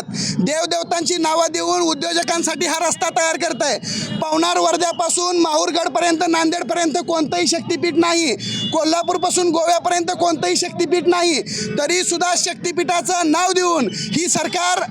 सोबत देवदेवतांची नावं देऊन उद्योजकांसाठी हा रस्ता तयार करत आहे पवनार वर्ध्यापासून माहूरगडपर्यंत नांदेडपर्यंत कोणतंही शक्तिपीठ नाही. कोल्हापूरपासून गोव्यापर्यंत कोणतंही शक्तिपीठ नाही. तरी सुद्धा शक्तिपीठाचं नाव देऊन ही सरकार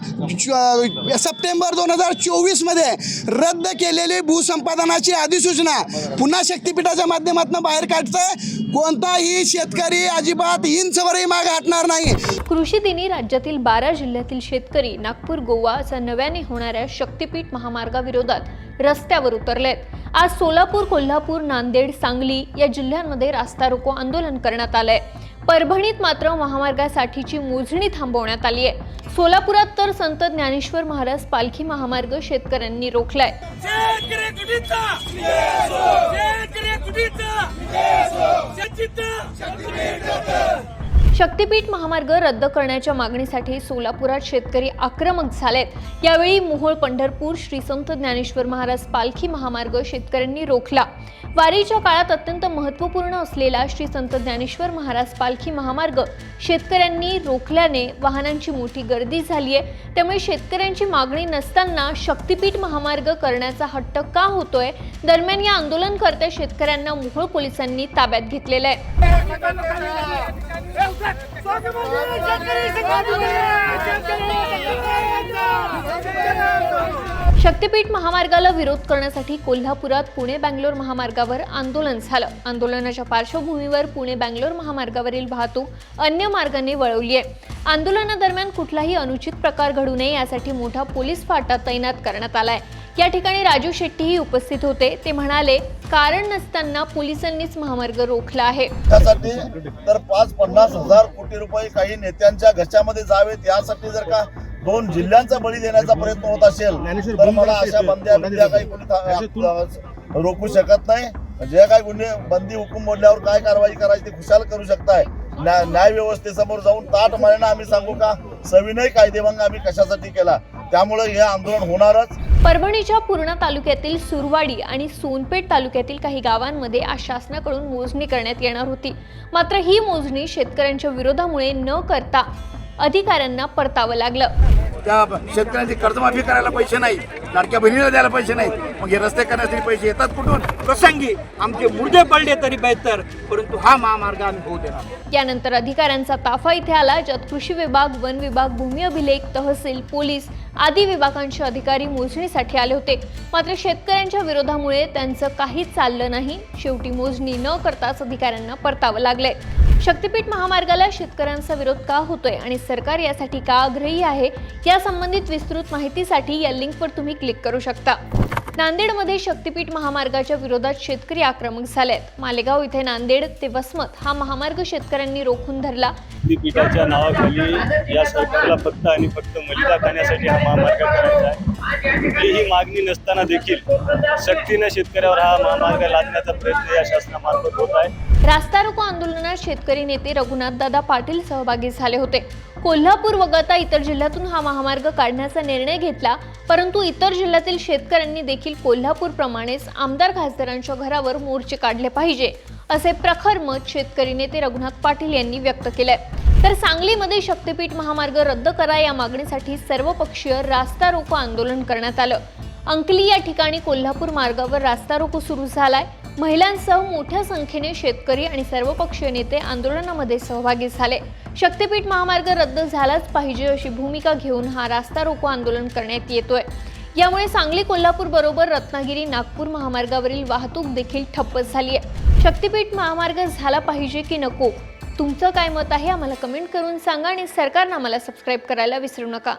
सप्टेंबर दोन हजार चोवीसमध्ये रद्द केलेली भूसंपादनाची अधिसूचना पुन्हा शक्तिपीठाच्या माध्यमातून बाहेर काढतंय. कोणताही शेतकरी अजिबात इंचवरही माग हटणार नाही. कृषी दिनी राज्यातील बारा जिल्ह्यातील शेतकरी नागपूर गोवा असा नव्याने होणाऱ्या शक्तीपीठ महामार्गाविरोधात रस्त्यावर उतरलेत आज सोलापूर कोल्हापूर नांदेड सांगली या जिल्ह्यांमध्ये रास्ता रोको आंदोलन करण्यात आलंय परभणीत मात्र महामार्गासाठीची मोजणी थांबवण्यात आली आहे सोलापुरात तर संत ज्ञानेश्वर महाराज पालखी महामार्ग शेतकऱ्यांनी रोखलाय शेतकरी शक्तीपीठ महामार्ग रद्द करण्याच्या मागणीसाठी सोलापुरात शेतकरी आक्रमक झालेत. यावेळी मोहोळ पंढरपूर श्री संत ज्ञानेश्वर महाराज पालखी महामार्ग शेतकऱ्यांनी रोखला. वारीच्या काळात अत्यंत महत्त्वपूर्ण असलेला श्री संत ज्ञानेश्वर महाराज पालखी महामार्ग शेतकऱ्यांनी रोखल्याने वाहनांची मोठी गर्दी झाली आहे. त्यामुळे शेतकऱ्यांची मागणी नसताना शक्तीपीठ महामार्ग करण्याचा हट्ट का होतोय? दरम्यान या आंदोलनकर्त्या शेतकऱ्यांना मोहोळ पोलिसांनी ताब्यात घेतलेलं आहे. शक्तीपीठ महामार्गाला विरोध करण्यासाठी कोल्हापुरात पुणे बँगलोर महामार्गावर आंदोलन झालं. आंदोलनाच्या पार्श्वभूमीवर पुणे बँगलोर महामार्गावरील वाहतूक अन्य मार्गाने वळवली आहे. आंदोलनादरम्यान कुठलाही अनुचित प्रकार घडू नये यासाठी मोठा पोलीस फाटा तैनात करण्यात आलाय. या ठिकाणी राजू शेट्टीही उपस्थित होते. ते म्हणाले कारण नसताना पोलिसांनीच महामार्ग रोखला आहे. त्यासाठी तर पाच पन्नास हजार कोटी रुपये काही नेत्यांच्या घशामध्ये जावेत यासाठी जर का दोन जिल्ह्यांचा बळी देण्याचा प्रयत्न होत असेल तर मला अशा बंद्या बिंद्या काही कोणी रोखू शकत नाही. जे काही गुन्हे बंदी हुकूम मोडल्यावर काय कारवाई करायची ते खुशाल करू शकताय. न्याय न्याय व्यवस्थेसमोर जाऊन ताट मारणं आम्ही सांगू का? सविनय कायदेभंग आम्ही कशासाठी केला? त्यामुळे हे आंदोलन होणारच. परभणीच्या पूर्णा तालुक्यातील सुरवाडी आणि सोनपेठ तालुक्यातील काही गावांमध्ये आज शासनाकडून मोजणी करण्यात येणार होती. मात्र ही मोजणी शेतकऱ्यांच्या विरोधामुळे न करता अधिकाऱ्यांना परतावं लागलं. त्या शेतकऱ्यांची कर्जमाफी करायला पैसे नाही लाडक्या बहिणीला द्यायला पैसे नाहीत मग हे रस्ते करण्यासाठी पैसे येतात कुठून? प्रसंगी. आमचे मुर्दे पडले तरी बेहतर परंतु हा महामार्ग आम्ही होऊ देणार नाही. यानंतर अधिकाऱ्यांचा ताफा इथे आला. ज्यात कृषी विभाग वन विभाग भूमी अभिलेख तहसील पोलीस आदी विभागांचे अधिकारी मोजणीसाठी आले होते. मात्र शेतकऱ्यांच्या विरोधामुळे त्यांचं काहीच चाललं नाही. शेवटी मोजणी न करताच अधिकाऱ्यांना परतावं लागलंय. शक्तीपीठ महामार्गाला शेतकऱ्यांचा विरोध का होतोय आणि सरकार यासाठी का आग्रही आहे या संबंधित विस्तृत माहितीसाठी या लिंकवर तुम्ही क्लिक करू शकता. नांदेडमध्ये शक्तीपीठ महामार्गाच्या विरोधात शेतकरी आक्रमक झालेत. मालेगाव इथे नांदेड ते वसमत हा महामार्ग शेतकऱ्यांनी रोखून धरला. शक्तीपीठाच्या नावाखाली या सरकारला फक्त आणि फक्त मलिदा खाण्यासाठी हा महामार्ग करायचा आहे. कुठलीही मागणी नसताना देखील शक्तीने शेतकऱ्यावर हा महामार्ग लादण्याचा प्रयत्न या शासनामार्फत होत आहे. रास्ता रोको आंदोलनात शेतकरी नेते रघुनाथदादा पाटील सहभागी झाले होते. कोल्हापूर वगळता इतर जिल्ह्यातून हा महामार्ग काढण्याचा निर्णय घेतला परंतु इतर जिल्ह्यातील शेतकऱ्यांनी देखील कोल्हापूरप्रमाणेच आमदार खासदारांच्या घरावर मोर्चे काढले पाहिजे असे प्रखर मत शेतकरी नेते रघुनाथ पाटील यांनी व्यक्त केले तर सांगलीमध्ये शक्तीपीठ महामार्ग रद्द करा या मागणीसाठी सर्वपक्षीय रास्ता रोको आंदोलन करण्यात आलं. अंकली या ठिकाणी कोल्हापूर मार्गावर रास्ता रोको सुरू झालाय. महिलांसह मोठ्या संख्येने शेतकरी आणि सर्वपक्षीय नेते आंदोलनामध्ये सहभागी झाले. शक्तीपीठ महामार्ग रद्द झालाच पाहिजे अशी भूमिका घेऊन हा रास्ता रोको आंदोलन करण्यात येतोय. यामुळे सांगली कोल्हापूर बरोबर रत्नागिरी नागपूर महामार्गावरील वाहतूक देखील ठप्प झाली आहे शक्तीपीठ महामार्ग झाला पाहिजे की नको? तुमचं काय मत आहे? आम्हाला कमेंट करून सांगा आणि सरकारनं आम्हाला सबस्क्राईब करायला विसरू नका.